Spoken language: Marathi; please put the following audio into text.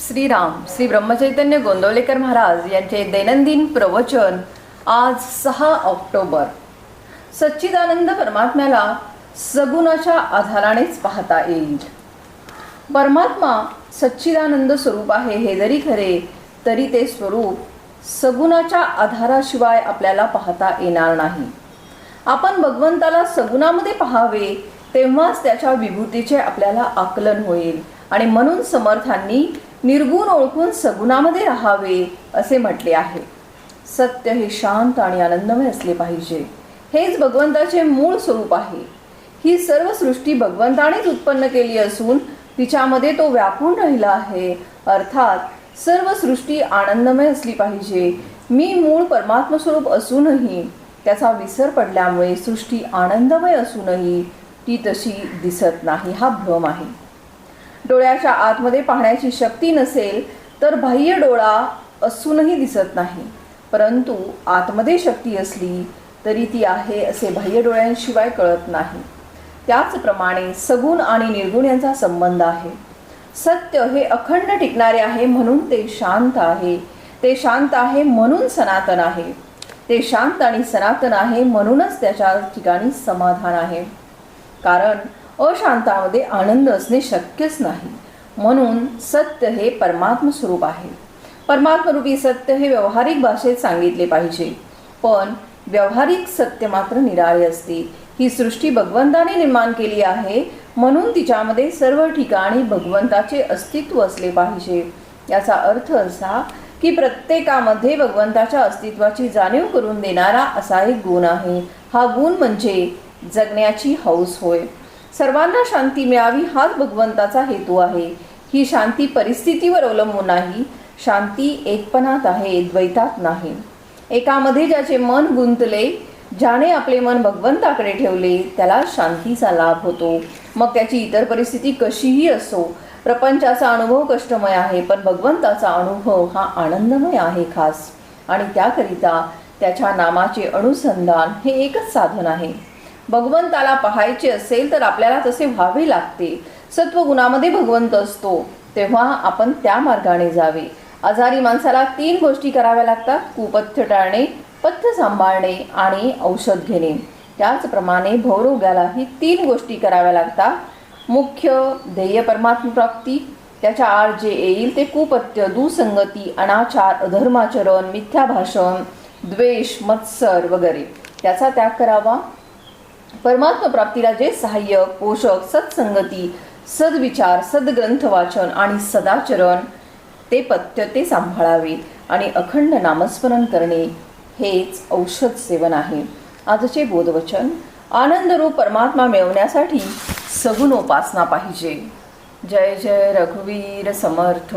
श्रीराम श्री ब्रह्मचैतन्य गोंदवलेकर महाराज यांचे दैनंदिन प्रवचन आज सहा ऑक्टोबर. सच्चिदानंद परमात्म्याला सगुणाच्या आधारानेच पाहता येईल. परमात्मा सच्चिदानंद स्वरूप आहे हे जरी खरे तरी ते स्वरूप सगुणाच्या आधाराशिवाय आपल्याला पाहता येणार नाही. आपण भगवंताला सगुणामध्ये पाहावे तेव्हाच त्याच्या विभूतीचे आपल्याला आकलन होईल आणि म्हणून समर्थांनी निर्गुण ओळखून सगुणामध्ये राहावे असे म्हटले आहे. सत्य हे शांत आणि आनंदमय असले पाहिजे. हेच भगवंताचे मूळ स्वरूप आहे. ही सर्व सृष्टी भगवंतानेच उत्पन्न केली असून तिच्यामध्ये तो व्यापून राहिला आहे. अर्थात सर्व सृष्टी आनंदमय असली पाहिजे. मी मूळ परमात्मस्वरूप असूनही त्याचा विसर पडल्यामुळे सृष्टी आनंदमय असूनही ती तशी दिसत नाही हा भ्रम आहे. डोळ्याच्या आतमध्ये पाहण्याची शक्ती नसेल तर बाह्य डोळा असूनही दिसत नाही. परंतु आतमध्ये शक्ती असली तरी ती आहे असे बाह्य डोळ्यांशिवाय कळत नाही. त्याचप्रमाणे सगुण आणि निर्गुण यांचा संबंध आहे. सत्य हे अखंड टिकणारे आहे म्हणून ते शांत आहे. ते शांत आहे म्हणून सनातन आहे. ते शांत आणि सनातन आहे म्हणूनच त्याच्या ठिकाणी समाधान आहे. कारण अशांतामध्ये आनंद असणे शक्यच नाही. म्हणून सत्य हे परमात्म स्वरूप आहे. परमात्मरूपी सत्य हे व्यावहारिक भाषेत सांगितले पाहिजे. पण व्यावहारिक सत्य मात्र निराळे असते. ही सृष्टी भगवंताने निर्माण केली आहे म्हणून तिच्यामध्ये सर्व ठिकाणी भगवंताचे अस्तित्व असले पाहिजे. याचा अर्थ असा की प्रत्येकामध्ये भगवंताच्या अस्तित्वाची जाणीव करून देणारा असा एक गुण आहे. हा गुण म्हणजे जगण्याची हौस होय. सर्वांना शांती मिळावी हाच भगवंताचा हेतू आहे. ही शांती परिस्थितीवर अवलंबून नाही शांती एकपणात आहे द्वैतात नाही. एकामध्ये ज्याचे मन गुंतले ज्याने आपले मन भगवंताकडे ठेवले त्याला शांतीचा लाभ होतो. मग त्याची इतर परिस्थिती कशीही असो प्रपंचाचा अनुभव कष्टमय आहे पण भगवंताचा अनुभव हा आनंदमय आहे खास. आणि त्याकरिता त्याच्या नामाचे अनुसंधान हे एकच साधन आहे. भगवंताला पाहायचे असेल तर आपल्याला तसे व्हावे लागते. सत्वगुणामध्ये भगवंत असतो. तेव्हा आपण त्या मार्गाने जावे. आजारी माणसाला तीन गोष्टी कराव्या लागतात. कुपथ्य टाळणे पथ्य सांभाळणे आणि औषध घेणे. त्याचप्रमाणे भवरोग्यालाही तीन गोष्टी कराव्या लागतात. मुख्य ध्येय परमात्म प्राप्ती त्याच्या आड जे येईल ते कुपत्य दुसंगती अनाचार अधर्माचरण मिथ्या भाषण द्वेष मत्सर वगैरे. त्याचा त्याग करावा. परमात्म प्राप्तीला जे सहाय्य पोषक सत्संगती सद्विचार सद्ग्रंथ वाचन आणि सदाचरण ते पथ्य ते सांभाळावे आणि अखंड नामस्मरण करणे हेच औषध सेवन आहे. आजचे बोधवचन आनंदरूप परमात्मा मिळवण्यासाठी सगुण उपासना पाहिजे. जय जय रघुवीर समर्थ.